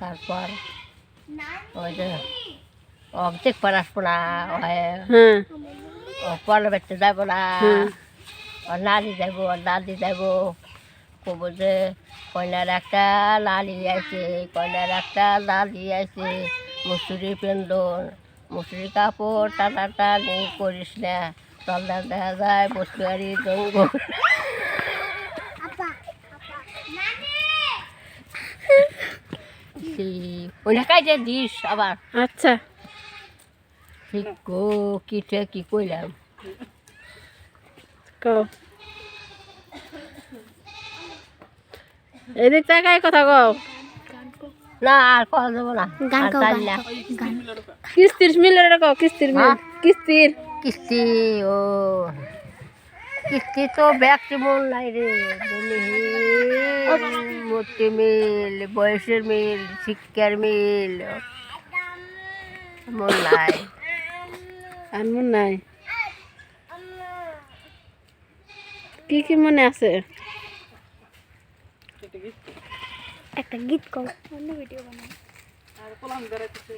তারপর ওই যে অর্ধেক পড়াশো না ও পরে বেঁচে যাব না। ওর নানি যাব দাদি যাব। কব যে কয়নার একটা লালি আছে কয়নার একটা দাদি আছে মুসুরি পেন্দন মুসুরি কাপড় টানা টানি করিস না। তলদা দেখা যায় বসুয়ারি জঙ্গল। ওইটা কাইটে দিস আবার। আচ্ছা। ঠিক গো কিটা কি কইলাম? কও এদিক তাকাই কথা কও। না আর কথা দেবো না। গান আর গাও, গান। কিস্তির মিলে কও কিস্তির মিল। হ্যাঁ? কিস্তির। কিস্তি ও। কিস্তি তো ব্যক্তি মন নাই রে মূর্তি মিল বয়সের মিল শিক্ষার মিল মন নাই। আর মন নাই। কি কি মনে আছে? একটা গীত কও আর কলম বেড়াইতেছে